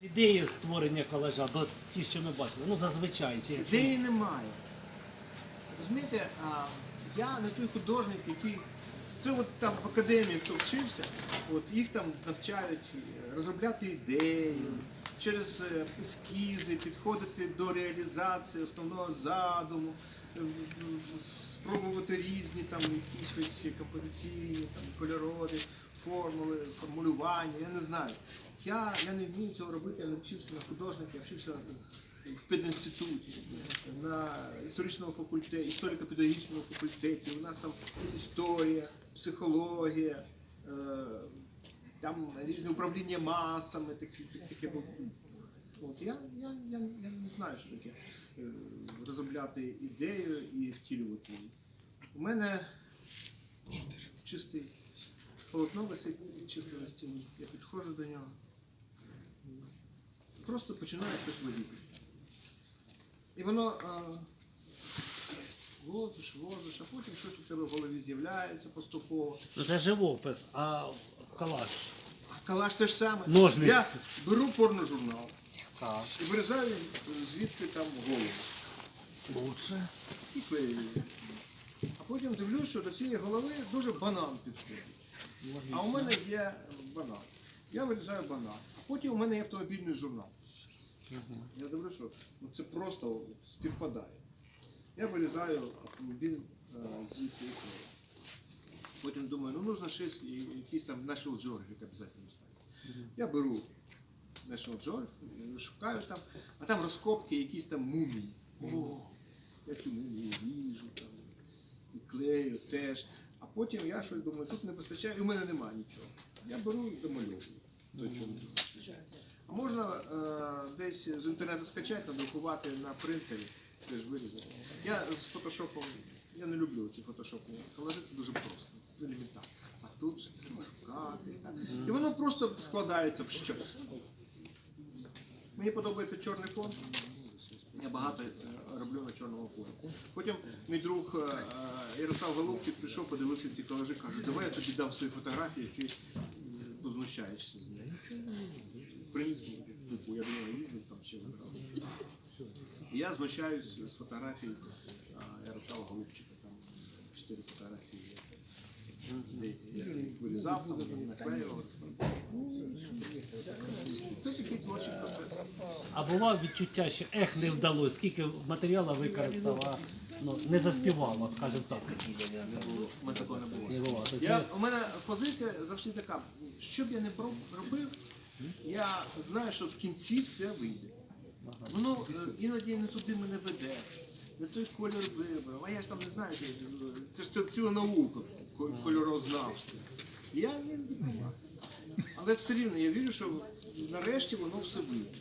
Ідеї створення колажа, до ті, що ми бачили, ну зазвичай. Чи, Ідеї немає. Розумієте, а, я не той художник, який. Це от там в академії, хто вчився, от їх там навчають е, розробляти ідеї, через е, ескізи підходити до реалізації основного задуму, е, спробувати різні там якісь композиційні, там, кольорові формули, формулювання, я не знаю. Я, я не вмію цього робити, я не вчився на художника, я вчився в пединституті, на історичному факультеті, історико-педагогічному факультеті. У нас там історія, психологія, е, там різні управління масами, такі, таке. От, я, я, я, я не знаю, що таке е, розробляти ідею і втілювати її. У мене чистий полотно висить чисто на стіні. Я підходжу до нього. Просто починаю щось водити. І воно а, возиш, возиш, а потім щось у тебе в голові з'являється поступово. Ну, це живопис, а колаж. А калаш те ж саме. Ножниці. Я беру порножурнал Так. і вирізаю звідти там голову Лучше. і клею. А потім дивлюсь, що до цієї голови дуже банан підходить. А у мене є банан. Я вирізаю банан. А потім у мене є автомобільний журнал. Я дивлюсь, що ну, це просто співпадає. Я вирізаю автомобіль е, і клею. Потім думаю, ну нужно щось, і- якийсь там National Geographic обов'язково ставити. Я беру National Geographic, шукаю там, а там розкопки, якісь там мумії. О, я цю мумію ріжу там, і клею теж. Потім я щось думаю, тут не вистачає, і в мене немає нічого. Я беру і домальовую. То, чого не вистачає. А можна е, десь з інтернету скачати, надрукувати на принтері, теж вирізати. Я з фотошопом, я не люблю ці фотошопні колажі, це дуже просто, елементарно. А тут же треба шукати. Так. І воно просто складається в щось. Мені подобається чорний фон. Я багато е, роблю на чорному фоні. Потім мій друг е, Ярослав Голубчик прийшов, подивився ці колажі, каже, давай я тобі дам свої фотографії, ти е, познущаєшся з нею. Приніс мені, типу, я нього їздив, там ще вибрав. Я знущаюсь з фотографій е, Ярослава Голубчика, там чотири фотографії є. Я вирізав, там, наклеював. Це такий творчий процес. А було відчуття, що ех не вдалося, скільки матеріалу використав, ну, не заспівав, скажімо так. У мене такого не було. Я, у мене позиція завжди така, що б я не про- робив, я знаю, що в кінці все вийде. Воно е, іноді не туди мене веде, не той кольор вибрав. А я ж там не знаю, де- це ж це ціла наука, ко-. Я не дипломат. Але все рівно я вірю, що нарешті воно все вийде.